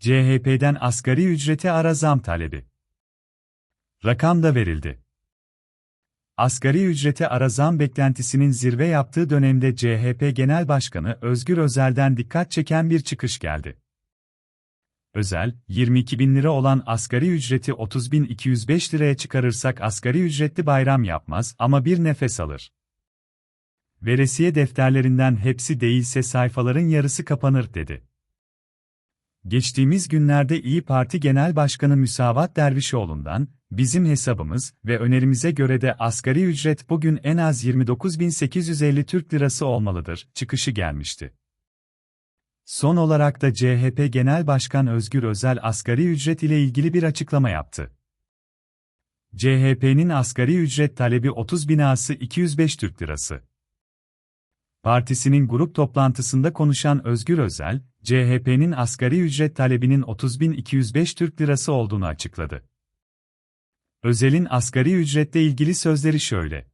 CHP'den asgari ücrete ara zam talebi. Rakam da verildi. Asgari ücrete ara zam beklentisinin zirve yaptığı dönemde CHP Genel Başkanı Özgür Özel'den dikkat çeken bir çıkış geldi. Özel, 22 bin lira olan asgari ücreti 30.205 liraya çıkarırsak asgari ücretli bayram yapmaz ama bir nefes alır. Veresiye defterlerinden hepsi değilse sayfaların yarısı kapanır dedi. Geçtiğimiz günlerde İyi Parti Genel Başkanı Müsavat Dervişoğlu'ndan, bizim hesabımız ve önerimize göre de asgari ücret bugün en az 29.850 Türk Lirası olmalıdır, çıkışı gelmişti. Son olarak da CHP Genel Başkan Özgür Özel asgari ücret ile ilgili bir açıklama yaptı. CHP'nin asgari ücret talebi 30 binası 205 Türk Lirası. Partisinin grup toplantısında konuşan Özgür Özel, CHP'nin asgari ücret talebinin 30.205 Türk Lirası olduğunu açıkladı. Özel'in asgari ücretle ilgili sözleri şöyle.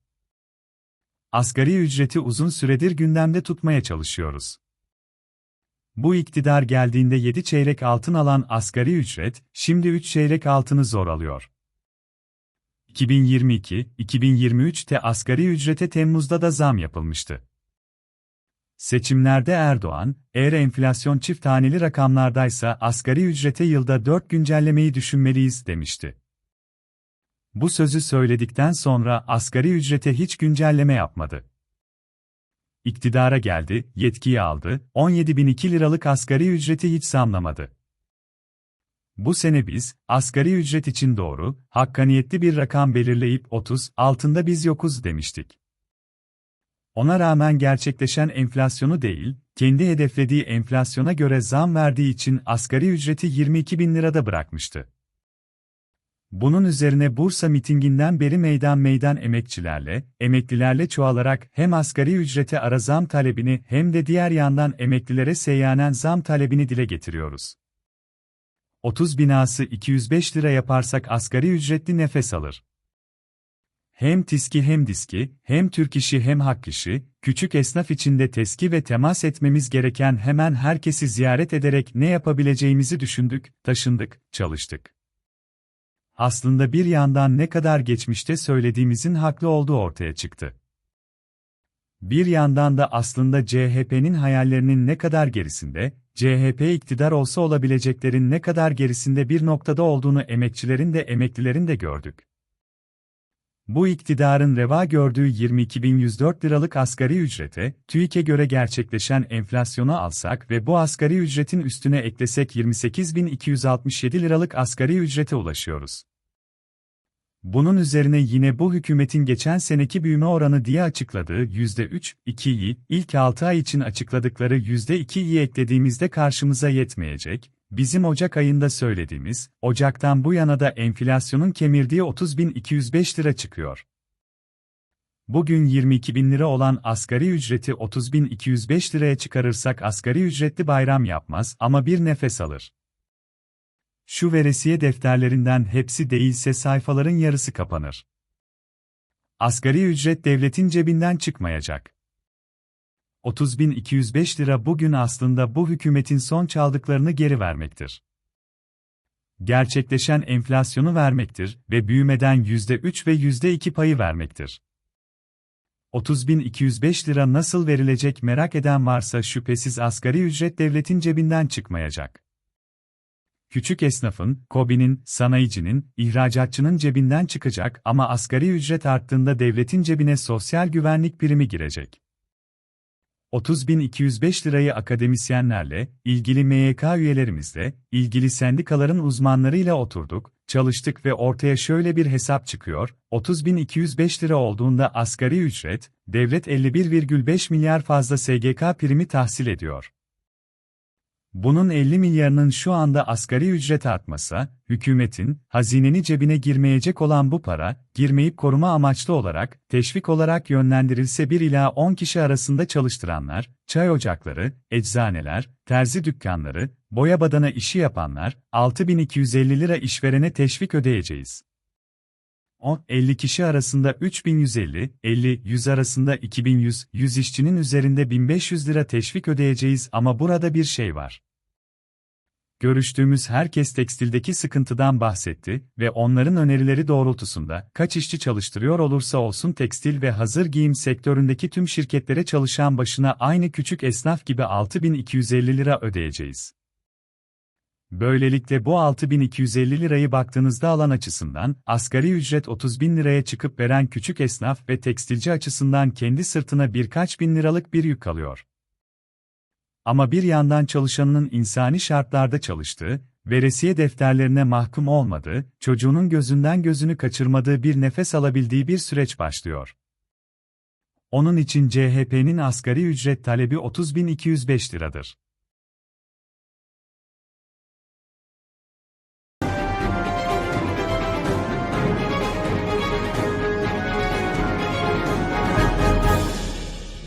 Asgari ücreti uzun süredir gündemde tutmaya çalışıyoruz. Bu iktidar geldiğinde 7 çeyrek altın alan asgari ücret, şimdi 3 çeyrek altını zor alıyor. 2022-2023'te asgari ücrete Temmuz'da da zam yapılmıştı. Seçimlerde Erdoğan, eğer enflasyon çift taneli rakamlardaysa asgari ücrete yılda 4 güncellemeyi düşünmeliyiz demişti. Bu sözü söyledikten sonra asgari ücrete hiç güncelleme yapmadı. İktidara geldi, yetkiyi aldı, 17.002 liralık asgari ücreti hiç zamlamadı. Bu sene biz, asgari ücret için doğru, hakkaniyetli bir rakam belirleyip 30, altında biz yokuz demiştik. Ona rağmen gerçekleşen enflasyonu değil, kendi hedeflediği enflasyona göre zam verdiği için asgari ücreti 22 bin lirada bırakmıştı. Bunun üzerine Bursa mitinginden beri meydan meydan emekçilerle, emeklilerle çoğalarak hem asgari ücrete ara zam talebini hem de diğer yandan emeklilere seyyanen zam talebini dile getiriyoruz. 30 binası 205 lira yaparsak asgari ücretli nefes alır. Hem TİSKİ hem DİSKİ, hem Türk İşi hem Hak İşi, küçük esnaf içinde teski ve temas etmemiz gereken hemen herkesi ziyaret ederek ne yapabileceğimizi düşündük, taşındık, çalıştık. Aslında bir yandan ne kadar geçmişte söylediğimizin haklı olduğu ortaya çıktı. Bir yandan da aslında CHP'nin hayallerinin ne kadar gerisinde, CHP iktidar olsa olabileceklerin ne kadar gerisinde bir noktada olduğunu emekçilerin de emeklilerin de gördük. Bu iktidarın reva gördüğü 22.104 liralık asgari ücrete, TÜİK'e göre gerçekleşen enflasyonu alsak ve bu asgari ücretin üstüne eklesek 28.267 liralık asgari ücrete ulaşıyoruz. Bunun üzerine yine bu hükümetin geçen seneki büyüme oranı diye açıkladığı %3-2'yi, ilk 6 ay için açıkladıkları %2'yi eklediğimizde karşımıza yetmeyecek, Bizim Ocak ayında söylediğimiz, Ocak'tan bu yana da enflasyonun kemirdiği 30.205 lira çıkıyor. Bugün 22 bin lira olan asgari ücreti 30.205 liraya çıkarırsak asgari ücretli bayram yapmaz ama bir nefes alır. Şu veresiye defterlerinden hepsi değilse sayfaların yarısı kapanır. Asgari ücret devletin cebinden çıkmayacak. 30.205 lira bugün aslında bu hükümetin son çaldıklarını geri vermektir. Gerçekleşen enflasyonu vermektir ve büyümeden %3 ve %2 payı vermektir. 30.205 lira nasıl verilecek merak eden varsa şüphesiz asgari ücret devletin cebinden çıkmayacak. Küçük esnafın, KOBİ'nin, sanayicinin, ihracatçının cebinden çıkacak ama asgari ücret arttığında devletin cebine sosyal güvenlik primi girecek. 30.205 lirayı akademisyenlerle, ilgili MYK üyelerimizle, ilgili sendikaların uzmanlarıyla oturduk, çalıştık ve ortaya şöyle bir hesap çıkıyor, 30.205 lira olduğunda asgari ücret, devlet 51,5 milyar fazla SGK primi tahsil ediyor. Bunun 50 milyarının şu anda asgari ücret artmasa, hükümetin, hazineni cebine girmeyecek olan bu para, girmeyip koruma amaçlı olarak, teşvik olarak yönlendirilse 1 ila 10 kişi arasında çalıştıranlar, çay ocakları, eczaneler, terzi dükkanları, boya badana işi yapanlar, 6250 lira işverene teşvik ödeyeceğiz. 10-50 kişi arasında 3150, 50-100 arasında 2100, 100 işçinin üzerinde 1500 lira teşvik ödeyeceğiz ama burada bir şey var. Görüştüğümüz herkes tekstildeki sıkıntıdan bahsetti ve onların önerileri doğrultusunda kaç işçi çalıştırıyor olursa olsun tekstil ve hazır giyim sektöründeki tüm şirketlere çalışan başına aynı küçük esnaf gibi 6250 lira ödeyeceğiz. Böylelikle bu 6250 lirayı baktığınızda alan açısından, asgari ücret 30 bin liraya çıkıp veren küçük esnaf ve tekstilci açısından kendi sırtına birkaç bin liralık bir yük kalıyor. Ama bir yandan çalışanının insani şartlarda çalıştığı, veresiye defterlerine mahkum olmadığı, çocuğunun gözünden gözünü kaçırmadığı bir nefes alabildiği bir süreç başlıyor. Onun için CHP'nin asgari ücret talebi 30.205 liradır.